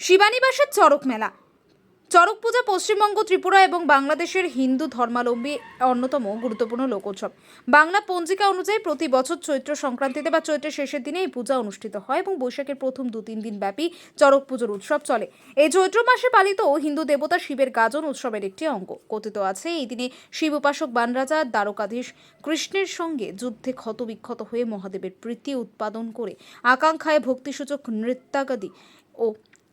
শিবানিবাসের চড়ক মেলা। চড়ক পূজা পশ্চিমবঙ্গ, ত্রিপুরা এবং বাংলাদেশের হিন্দু ধর্মাবলম্বী অন্যতম গুরুত্বপূর্ণ লোকোৎসব। বাংলা পঞ্জিকা অনুযায়ী প্রতি বছর চৈত্র সংক্রান্তিতে বা চৈত্রের শেষের দিনে এই পূজা অনুষ্ঠিত হয় এবং বৈশাখের প্রথম দু তিন দিন ব্যাপী চড়ক পুজোর উৎসব চলে। এই চৈত্র মাসে পালিত হিন্দু দেবতা শিবের গাজন উৎসবের একটি অঙ্গ। কথিত আছে, এই দিনে শিব উপাসক বানরাজা, দ্বারকাধীশ কৃষ্ণের সঙ্গে যুদ্ধে ক্ষতবিক্ষত হয়ে মহাদেবের প্রীতি উৎপাদন করে আকাঙ্ক্ষায় ভক্তিসূচক নৃত্যাগাদি ও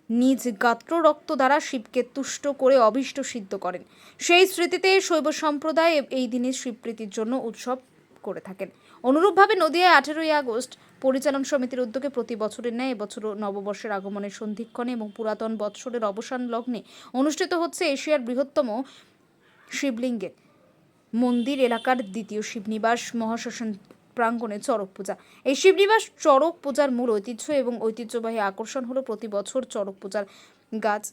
নিজ গাত্র রক্ত দ্বারা শিবকে তুষ্ট করে অভীষ্ট সিদ্ধ করেন। সেই স্মৃতিতে শৈব সম্প্রদায় এই দিনে শিবপ্রীতির জন্য উৎসব করে থাকেন। অনুরূপভাবে নদিয়ায় আঠেরোই আগস্ট পরিচালন সমিতির উদ্যোগে প্রতি বছরের ন্যায় এবছরও নববর্ষের আগমনের সন্ধিক্ষণে এবং পুরাতন বৎসরের অবসান লগ্নে অনুষ্ঠিত হচ্ছে এশিয়ার বৃহত্তম শিবলিঙ্গের মন্দির এলাকার দ্বিতীয় শিবনিবাস মহাশ্মশান প্রাঙ্গণে চড়ক পূজা। এই শিবনিবাস চড়ক পূজার মূল ঐতিহ্য এবং ঐতিহ্যবাহী আকর্ষণ হলো প্রতি বছর চড়ক পূজার গাছ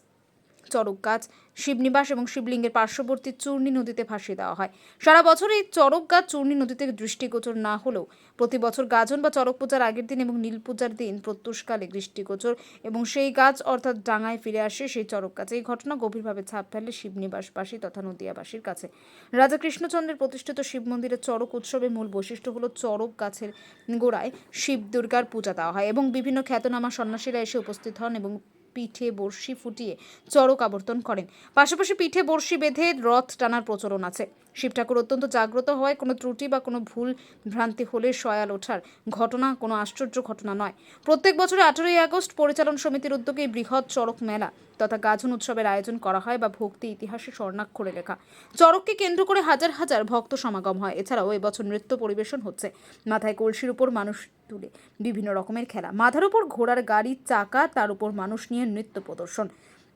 চড়ক গাছ, শিবনিবাস এবং শিবলিঙ্গের পার্শ্ববর্তী চূর্ণী নদীতে ভাসিয়ে দেওয়া হয়। সারা বছর এই চড়ক গাছ চূর্ণী নদীতে দৃষ্টিগোচর না হলেও প্রতি বছর গাজন বা চড়ক পূজার আগের দিন এবং নীল পূজার দিন প্রত্যুষকালে দৃষ্টিগোচর এবং সেই গাছ অর্থাৎ ডাঙায় ফিরে আসে সেই চড়ক গাছ। এই ঘটনা গভীরভাবে ছাপ ফেলে শিবনিবাসবাসী তথা নদিয়াবাসীর কাছে। রাজা কৃষ্ণচন্দ্রের প্রতিষ্ঠিত শিব মন্দিরের চড়ক উৎসবের মূল বৈশিষ্ট্য হলো চড়ক গাছের গোড়ায় শিব দুর্গার পূজা দেওয়া হয় এবং বিভিন্ন খ্যাতনামা সন্ন্যাসীরা এসে উপস্থিত হন এবং পিঠে বড়শি ফুটিয়ে চরক আবর্তন করেন। পাশাপাশি পিঠে বড়শি বেঁধে রথ টানার প্রচলন আছে। শিব ঠাকুর অত্যন্ত জাগ্রত হওয়ায় কোনো ত্রুটি বা কোনো ভুল ভ্রান্তি হলে সয়াল ওঠার ঘটনা কোনো আশ্চর্য ঘটনা নয়। প্রত্যেক বছরে আঠেরোই আগস্ট পরিচালন সমিতির উদ্যোগে বৃহৎ চড়ক মেলা তথা গাজন উৎসবের আয়োজন করা হয় বা ভক্তি ইতিহাসে স্বর্ণাক্ষরে লেখা। চড়ককে কেন্দ্র করে হাজার হাজার ভক্ত সমাগম হয়। এছাড়াও এবছর নৃত্য পরিবেশন হচ্ছে। মাথায় কলসির উপর মানুষ তুলে বিভিন্ন রকমের খেলা। মাথার উপর ঘোড়ার গাড়ির চাকা, তার উপর মানুষ নিয়ে নৃত্য প্রদর্শন।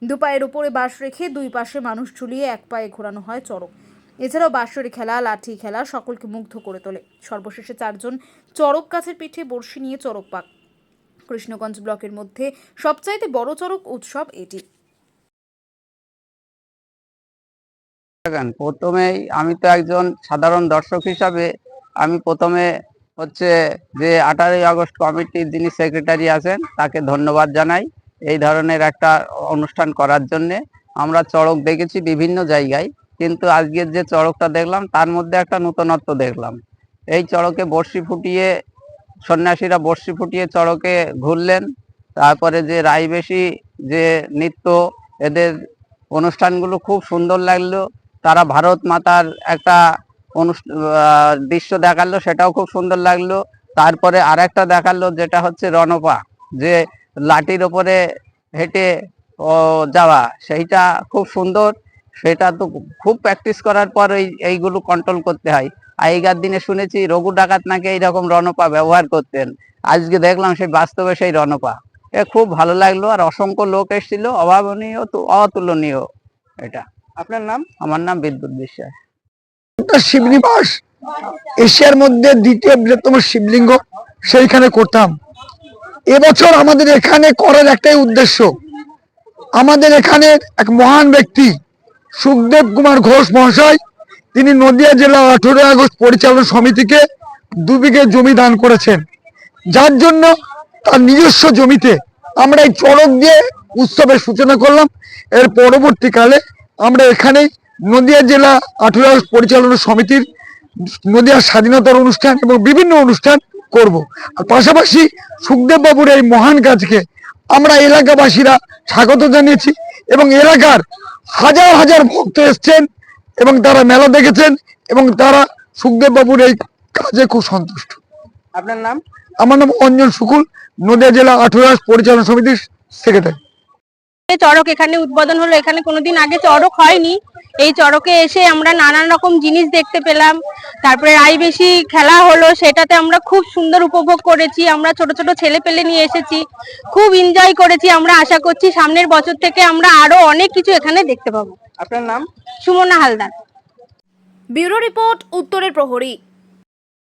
দু পায়ের উপরে বাঁশ রেখে দুই পাশে মানুষ ঝুলিয়ে এক পায়ে ঘোরানো হয় চড়ক। এছাড়াও বাঁশরি খেলা, লাঠি খেলা সকলকে মুগ্ধ করে তোলে। সর্বশেষে চারজন চড়ক গাছের পিঠে বড়শি নিয়ে চড়ক পাক। কৃষ্ণগঞ্জ ব্লকের মধ্যে সবচাইতে বড় চড়ক উৎসব এটি। দেখেন প্রথমেই আমি তো একজন সাধারণ দর্শক হিসাবে আমি প্রথমে হচ্ছে যে আঠারোই আগস্ট কমিটির যিনি সেক্রেটারি আছেন, তাকে ধন্যবাদ জানাই এই ধরনের একটা অনুষ্ঠান করার জন্যে। আমরা চড়ক দেখেছি বিভিন্ন জায়গায়। কিন্তু আজকের যে চড়কটা দেখলাম, তার মধ্যে একটা নূতনত্ব দেখলাম। এই চড়কে বর্ষি ফুটিয়ে, সন্ন্যাসীরা বর্ষি ফুটিয়ে চড়কে ঘুরলেন। তারপরে যে রাইবেশি যে নৃত্য, এদের অনুষ্ঠানগুলো খুব সুন্দর লাগল। তারা ভারত মাতার একটা দৃশ্য দেখাল, সেটাও খুব সুন্দর লাগল। তারপরে আর একটা দেখাল, যেটা হচ্ছে রণপা, যে লাঠির ওপরে হেঁটে যাওয়া, সেইটা খুব সুন্দর। সেটা তো খুব প্র্যাকটিস করার পর এই, এইগুলো কন্ট্রোল করতে হয়। আগেকার দিনে শুনেছি, রঘু ডাকাত নাকি এইরকম রণপা ব্যবহার করতেন। আজকে দেখলাম সেই বাস্তবে সেই রণপা। এ খুব ভালো লাগল আর অসংখ্য লোক এসেছিল, অভাবনীয় অতুলনীয় এটা। আপনার নাম? আমার নাম বিদ্যুৎ বিশ্বাস। শিবনিবাস এশিয়ার মধ্যে দ্বিতীয় বৃহত্তম শিবলিঙ্গ সেইখানে করতাম। এবছর আমাদের এখানে করার একটাই উদ্দেশ্য, আমাদের এখানে এক মহান ব্যক্তি সুখদেব কুমার ঘোষ মহাশয়, তিনি নদিয়া জেলা আঠেরোই আগস্ট পরিচালনা সমিতিকে দু বিঘে জমি দান করেছেন। যার জন্য তার নিজস্ব জমিতে আমরা এই চড়ক দিয়ে উৎসবের সূচনা করলাম। এর পরবর্তীকালে আমরা এখানেই নদিয়া জেলা আঠেরো আগস্ট পরিচালনা সমিতির নদিয়ার স্বাধীনতার অনুষ্ঠান এবং বিভিন্ন অনুষ্ঠান করব। আর পাশাপাশি সুখদেব বাবুর এই মহান কাজকে আমরা এলাকাবাসীরা স্বাগত জানিয়েছি এবং এলাকার হাজার হাজার ভক্ত এসছেন এবং তারা মেলা দেখেছেন এবং তারা সুখদেব বাবুর এই কাজে খুব সন্তুষ্ট। আপনার নাম? আমার নাম অঞ্জন শুকুল নদিয়া জেলা আঠেরো আগস্ট পরিচালনা সমিতির সেক্রেটারি এই চড়ক এখানে উদ্বোধন হলো এখানে কোনোদিন আগে চড়ক হয়নি। এই চড়কে এসে আমরা নানান রকম জিনিস দেখতে পেলাম। তারপরে বেশি খেলা হলো সেটাতে আমরা খুব সুন্দর উপভোগ করেছি। আমরা ছোট ছোট ছেলে পেলে নিয়ে এসেছি। খুব এনজয় করেছি আমরা আশা করছি সামনের বছর থেকে আমরা আরও অনেক কিছু এখানে দেখতে পাবো। আপনার নাম? সুমনা হালদার। ব্যুরো রিপোর্ট উত্তরের প্রহরী।